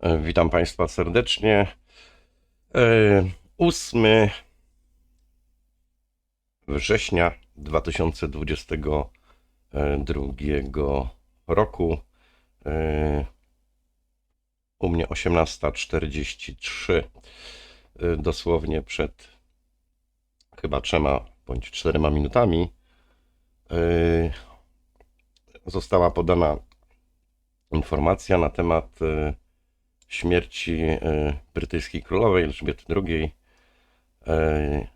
E, Witam Państwa serdecznie. E, 8 września 2022 roku. E, U mnie 18.43, e, dosłownie przed chyba trzema bądź czterema minutami. e, Została podana informacja na temat e, śmierci e, brytyjskiej królowej Elżbiety II. E,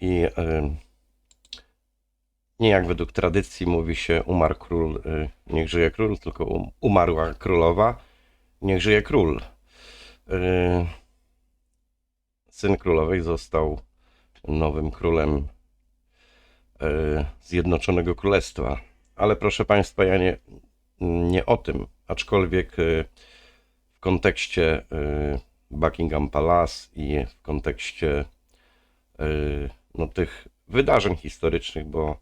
I e, nie jak według tradycji mówi się umarł król, niech żyje król, tylko um- umarła królowa, niech żyje król. Syn królowej został nowym królem Zjednoczonego Królestwa. Ale proszę Państwa, ja nie, nie o tym, aczkolwiek w kontekście y, Buckingham Palace i w kontekście y, no, tych wydarzeń historycznych, bo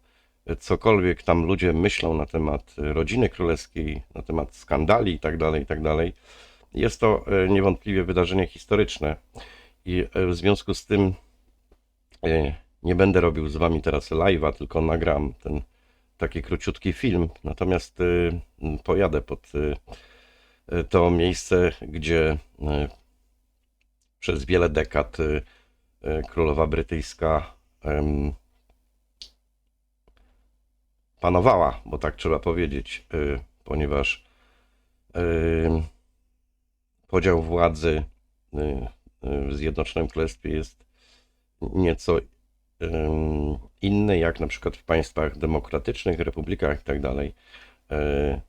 cokolwiek tam ludzie myślą na temat rodziny królewskiej, na temat skandali i tak dalej, tak jest to y, niewątpliwie wydarzenie historyczne. I w związku z tym nie będę robił z wami teraz live'a, tylko nagram ten taki króciutki film, natomiast pojadę pod to miejsce, gdzie e, przez wiele dekad e, królowa brytyjska panowała, bo tak trzeba powiedzieć, ponieważ podział władzy w Zjednoczonym Królestwie jest nieco inny, jak na przykład w państwach demokratycznych, republikach i tak. E,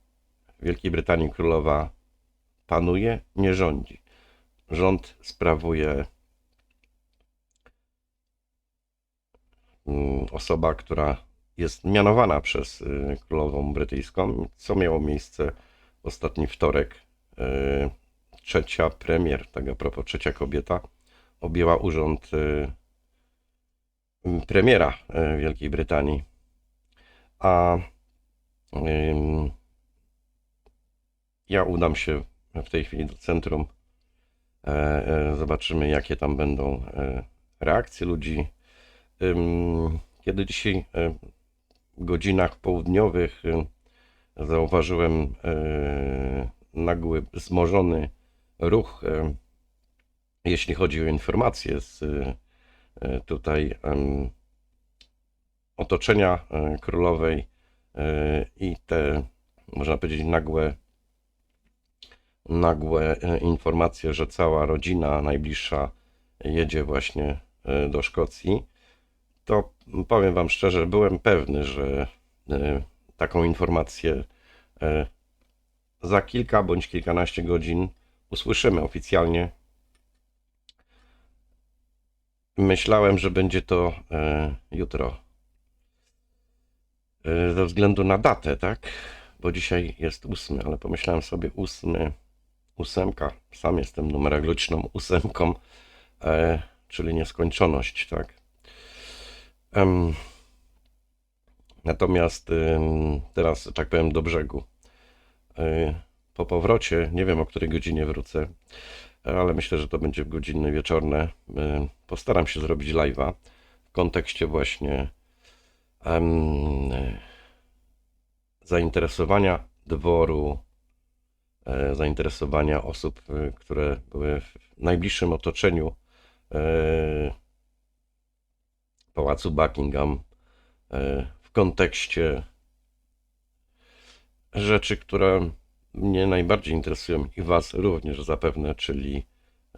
W Wielkiej Brytanii królowa panuje, nie rządzi. Rząd sprawuje mm, osoba, która jest mianowana przez y, królową brytyjską, co miało miejsce ostatni wtorek. Y, Trzecia premier, tak a propos trzecia kobieta, objęła urząd y, premiera Wielkiej Brytanii. A ja udam się w tej chwili do centrum. E, e, Zobaczymy, jakie tam będą e, reakcje ludzi. Kiedy dzisiaj w godzinach południowych zauważyłem nagły, wzmożony ruch, jeśli chodzi o informacje z tutaj otoczenia królowej i te, można powiedzieć, nagłe nagłe e, informacje, że cała rodzina najbliższa jedzie właśnie e, do Szkocji, to powiem Wam szczerze, byłem pewny, że e, taką informację za kilka bądź kilkanaście godzin usłyszymy oficjalnie. Myślałem, że będzie to jutro. Ze względu na datę, tak? Bo dzisiaj jest ósmy, ale pomyślałem sobie ósmy ósemka. Sam jestem numerologiczną ósemką, e, czyli nieskończoność, tak. Em, natomiast ym, teraz, tak powiem, do brzegu. E, po powrocie, nie wiem o której godzinie wrócę, ale myślę, że to będzie w godziny wieczorne. E, postaram się zrobić live'a w kontekście właśnie em, zainteresowania dworu zainteresowania osób, e, które były w najbliższym otoczeniu e, pałacu Buckingham e, w kontekście rzeczy, które mnie najbardziej interesują i Was również zapewne, czyli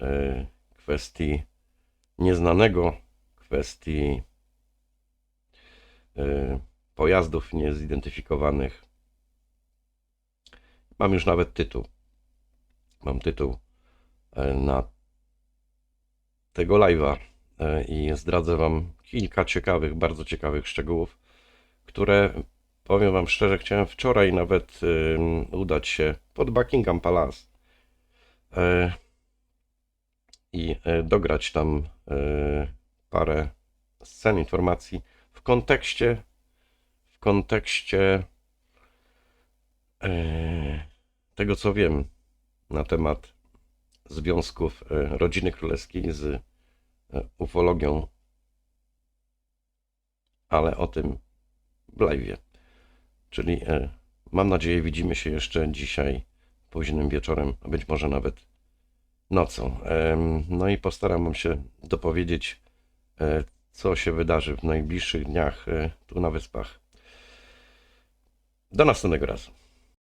e, kwestii nieznanego, kwestii e, pojazdów niezidentyfikowanych. Mam już nawet tytuł. Mam tytuł e, na tego live'a e, i zdradzę Wam kilka ciekawych, bardzo ciekawych szczegółów, które powiem Wam szczerze, chciałem wczoraj nawet udać się pod Buckingham Palace e, i dograć tam parę scen, informacji w kontekście w kontekście tego, co wiem na temat związków e, rodziny królewskiej z e, ufologią, ale o tym w live. Czyli e, mam nadzieję, widzimy się jeszcze dzisiaj późnym wieczorem, a być może nawet nocą. No i postaram się dopowiedzieć, co się wydarzy w najbliższych dniach tu na Wyspach. Do następnego razu.